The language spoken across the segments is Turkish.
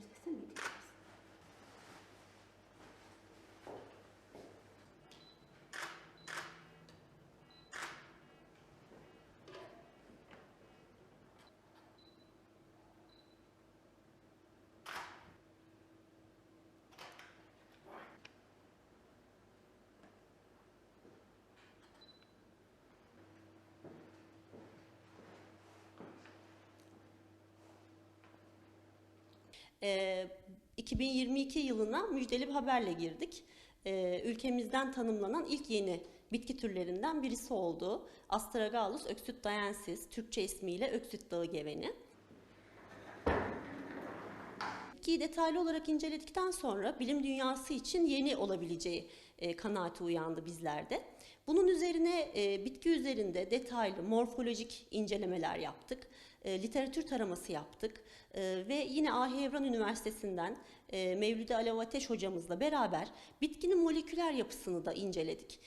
James Kisimik. Ee, 2022 yılına müjdeli bir haberle girdik. Ee, ülkemizden tanımlanan ilk yeni bitki türlerinden birisi oldu. Astragalus öksüt Türkçe ismiyle öksüt dağı geveni. Bitkiyi detaylı olarak inceledikten sonra bilim dünyası için yeni olabileceği e, kanaati uyandı bizlerde. Bunun üzerine e, bitki üzerinde detaylı morfolojik incelemeler yaptık, e, literatür taraması yaptık e, ve yine Ahi Evran Üniversitesi'nden e, Mevlüde Alev Ateş hocamızla beraber bitkinin moleküler yapısını da inceledik.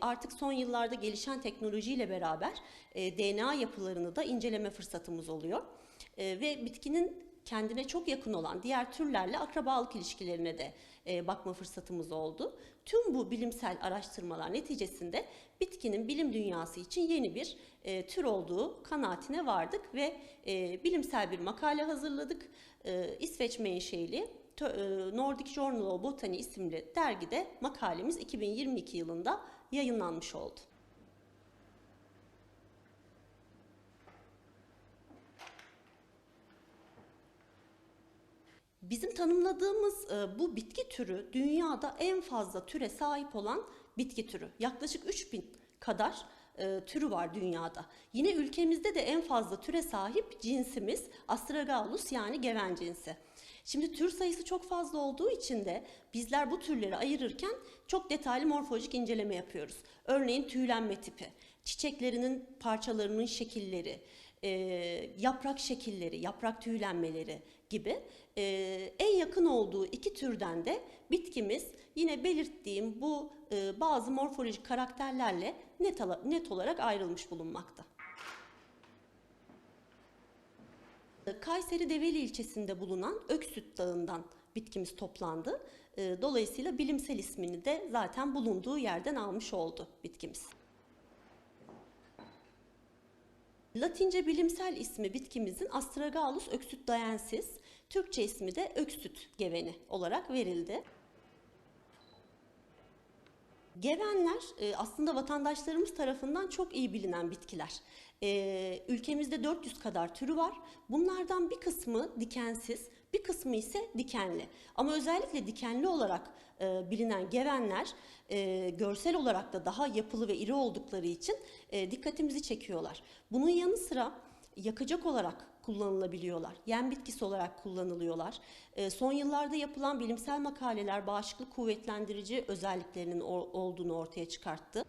Artık son yıllarda gelişen teknolojiyle beraber DNA yapılarını da inceleme fırsatımız oluyor. Ve bitkinin kendine çok yakın olan diğer türlerle akrabalık ilişkilerine de e, bakma fırsatımız oldu. Tüm bu bilimsel araştırmalar neticesinde bitkinin bilim dünyası için yeni bir e, tür olduğu kanaatine vardık ve e, bilimsel bir makale hazırladık. E, İsveç menşeli e, Nordic Journal of Botany isimli dergide makalemiz 2022 yılında yayınlanmış oldu. Bizim tanımladığımız e, bu bitki türü dünyada en fazla türe sahip olan bitki türü. Yaklaşık 3000 kadar e, türü var dünyada. Yine ülkemizde de en fazla türe sahip cinsimiz Astragalus yani geven cinsi. Şimdi tür sayısı çok fazla olduğu için de bizler bu türleri ayırırken çok detaylı morfolojik inceleme yapıyoruz. Örneğin tüylenme tipi, çiçeklerinin parçalarının şekilleri, e, yaprak şekilleri, yaprak tüylenmeleri gibi e, en yakın olduğu iki türden de bitkimiz yine belirttiğim bu e, bazı morfolojik karakterlerle net, net olarak ayrılmış bulunmakta. Kayseri Develi ilçesinde bulunan Öksüt Dağı'ndan bitkimiz toplandı. Dolayısıyla bilimsel ismini de zaten bulunduğu yerden almış oldu bitkimiz. Latince bilimsel ismi bitkimizin Astragalus öksütdayensis, Türkçe ismi de öksüt geveni olarak verildi. Gevenler e, aslında vatandaşlarımız tarafından çok iyi bilinen bitkiler. E, ülkemizde 400 kadar türü var. Bunlardan bir kısmı dikensiz, bir kısmı ise dikenli. Ama özellikle dikenli olarak e, bilinen gevenler görsel olarak da daha yapılı ve iri oldukları için dikkatimizi çekiyorlar. Bunun yanı sıra yakacak olarak kullanılabiliyorlar. Yem bitkisi olarak kullanılıyorlar. E, son yıllarda yapılan bilimsel makaleler bağışıklık kuvvetlendirici özelliklerinin olduğunu ortaya çıkarttı.